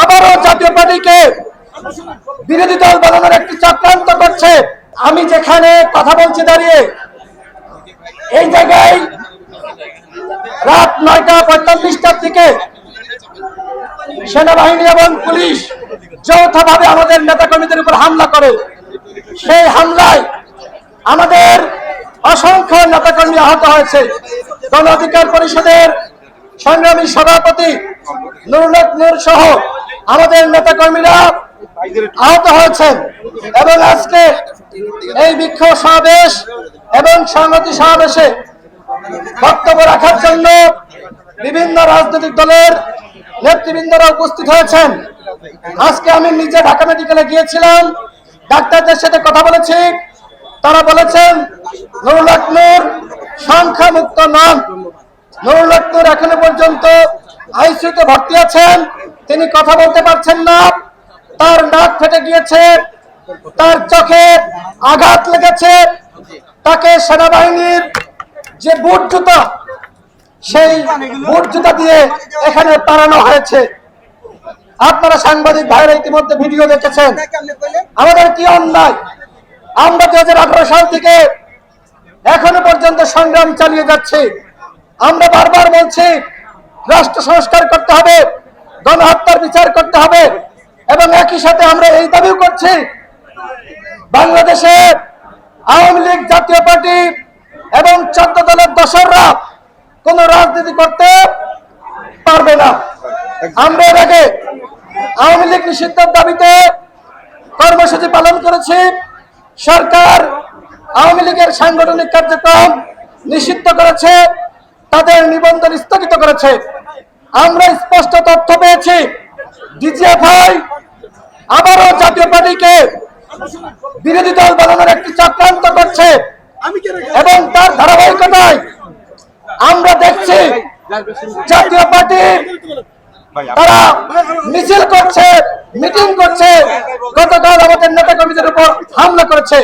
আবারও জাতীয় পার্টিকে বিরোধী দল বানানোর একটি চক্রান্ত করছে। আমি যেখানে কথা বলছি দাঁড়িয়ে এই জায়গায় রাত নয়টা পঁয়তাল্লিশটার দিকে সেনাবাহিনী এবং পুলিশ যৌথভাবে আমাদের নেতা কর্মীদের উপর হামলা করে। সেই হামলায় আমাদের অসংখ্য নেতাকর্মী আহত হয়েছে। গণ অধিকার পরিষদের সংগ্রামী সভাপতি নুরুলক নূর সহ আমাদের নেতাকর্মীরা আহত হয়েছেন এবং আজকে এই বিক্ষোভ সমাবেশ এবং সংহতি সমাবেশে বক্তব্য রাখার জন্য বিভিন্ন রাজনৈতিক দলের নেতৃবৃন্দরা উপস্থিত হয়েছেন। আজকে আমি নিজে ঢাকা মেডিকেলে গিয়েছিলাম, ডাক্তারদের সাথে কথা বলেছি। তারা বলেছেন নুরুল নূর সংখ্যা মুক্ত নন। নুরুল নূর এখনও পর্যন্ত আইসিইউতে ভর্তি আছেন, তিনি কথা বলতে পারছেন না। তার নাক ফেটে গিয়েছে, তার চোখে আঘাত লেগেছে। তাকে সেনাবাহিনীর যে বুট জুতা, সেই বুট জুতা দিয়ে এখানে তাড়ানো হয়েছে। আপনারা সাংবাদিক ভাইরা ইতিমধ্যে ভিডিও দেখেছেন। আমাদের কি অন্যায়? আমরা দুই হাজার সাল থেকে এখনও পর্যন্ত সংগ্রাম চালিয়ে যাচ্ছি। আমরা বারবার বলছি রাষ্ট্র সংস্কার করতে হবে, গণহত্যার বিচার করতে হবে এবং একই সাথে আমরা এই দাবিও করছি, বাংলাদেশে আওয়ামী লীগ জাতীয় পার্টি এবং চোদ্দ দলের দশররা কোন রাজনীতি করতে পারবে না। আমরা এর আগে আওয়ামী লীগ নিষিদ্ধের দাবিতে কর্মসূচি পালন করেছি। সরকার আওয়ামী লীগের সাংগঠনিক কার্যক্রম নিষিদ্ধ করেছে। তাদের নিবন্ধন স্থগিত করেছে। আমরা স্পষ্ট তথ্য পেয়েছি। ডিজিএফআই আবারও জাতীয় পার্টিকে বিরোধী দল বানানোর একটি চক্রান্ত করছে এবং তার ধারাবাহিকতায় আমরা দেখছি জাতীয় পার্টি তারা মিছিল করছে মিটিং করছে গতকাল আমাদের নেতা কর্মীদের উপর হামলা করেছে।